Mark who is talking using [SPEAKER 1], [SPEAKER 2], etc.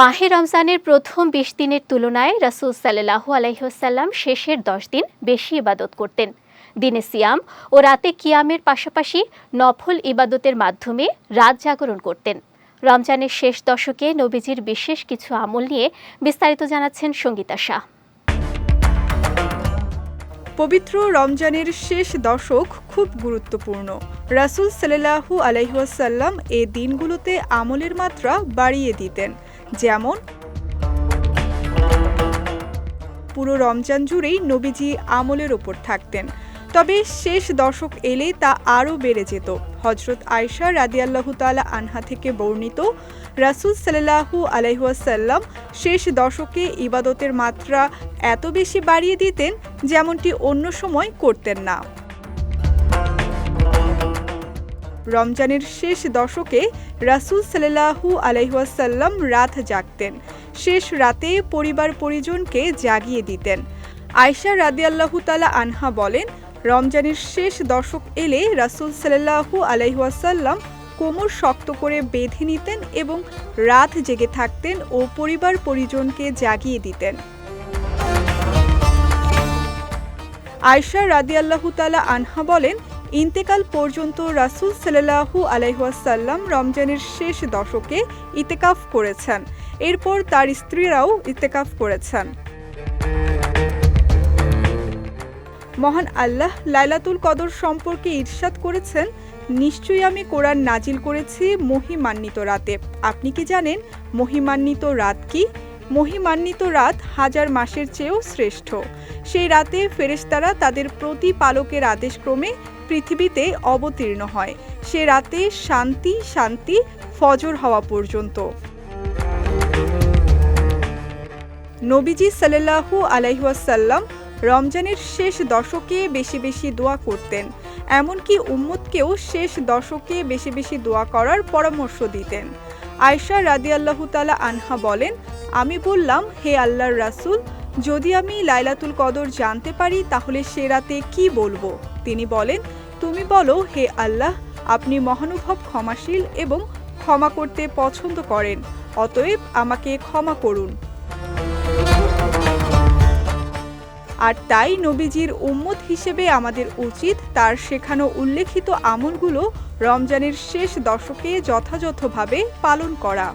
[SPEAKER 1] মাহে রমজানের প্রথম বিশ দিনের তুলনায় রাসুল সাল্লাহু আলাইসাল্লাম শেষের দশ দিন বেশি ইবাদত করতেন। দিনে সিয়াম ও রাতে কিয়ামের পাশাপাশি নফল ইবাদতের মাধ্যমে রাত জাগরণ করতেন। রমজানের শেষ দশকে নবীজির বিশেষ কিছু আমল নিয়ে বিস্তারিত জানাচ্ছেন সঙ্গীতা শাহ।
[SPEAKER 2] পবিত্র রমজানের শেষ দশক খুব গুরুত্বপূর্ণ। রাসুল সাল্লাহু আলাইহাসাল্লাম এ দিনগুলোতে আমলের মাত্রা বাড়িয়ে দিতেন। যেমন পুরো রমজান জুড়েই নবীজি আমলের ওপর থাকতেন। তবে শেষ দশক এলে তা আরও বেড়ে যেত। হজরত আয়সা রাদিয়াল্লাহু তালা আনহা থেকে বর্ণিত রাসুল সাল্লাহু আলাইহাসাল্লাম শেষ দশকে ইবাদতের মাত্রা এত বেশি বাড়িয়ে দিতেন যেমনটি অন্য সময় করতেন না। রমজানের শেষ দশকে রাসুল সাল্লাহু আলাইহাসাল্লাম রাত জাগতেন। শেষ রাতে পরিবার পরিজনকে জাগিয়ে দিতেন। আয়সা রাদিয়াল্লাহু তালা আনহা বলেন, রমজানের শেষ দশক এলে রাসুল সাল্লাহু আলাইহাসাল্লাম কোমর শক্ত করে বেঁধে নিতেন এবং রাত জেগে থাকতেন ও পরিবার পরিজনকে জাগিয়ে দিতেন। আয়সা রাদিয়াল্লাহু তালা আনহা বলেন ইন্তেকাল পর্যন্ত রাসুল সাল্লাহু আলাইহাসাল্লাম রমজানের শেষ দশকে ইতেকাফ করেছেন। এরপর তার স্ত্রীরাও ইতেকাফ করেছেন। মহান আল্লাহ লাইলাতুল কদর সম্পর্কে ঈর্ষাদ করেছেন, নিশ্চয়ই আমি কোরআন নাজিল করেছি মহিমান্বিত রাতে। আপনি কি জানেন মহিমান্বিত রাত কি? মহিমান্বিত রাত হাজার মাসের চেয়েও শ্রেষ্ঠ। সেই রাতে ফেরেশতারা তাদের প্রতিপালকের আদেশক্রমে পৃথিবীতে অবতীর্ণ হয়। সে রাতে শান্তি শান্তি, ফজর হওয়া পর্যন্ত। নবীজি সাল্লাল্লাহু আলাইহাসাল্লাম রমজানের শেষ দশকে বেশি বেশি দোয়া করতেন। এমনকি উম্মতকেও শেষ দশকে বেশি বেশি দোয়া করার পরামর্শ দিতেন। আয়সা রাদিয়াল্লাহু তালা আনহা বলেন, আমি বললাম, হে আল্লাহর রাসূল যদি আমি লাইলাতুল কদর জানতে পারি, তাহলে সে রাতে কি বলব? তিনি বলেন, তুমি বলো, হে আল্লাহ, আপনি মহানুভব, ক্ষমাশীল এবং ক্ষমা করতে পছন্দ করেন, অতএব আমাকে ক্ষমা করুন। আর তাই নবীজির উম্মত হিসেবে আমাদের উচিত তার শেখানো উল্লেখিত আমলগুলো রমজানের শেষ দশকে যথাযথভাবে পালন করা।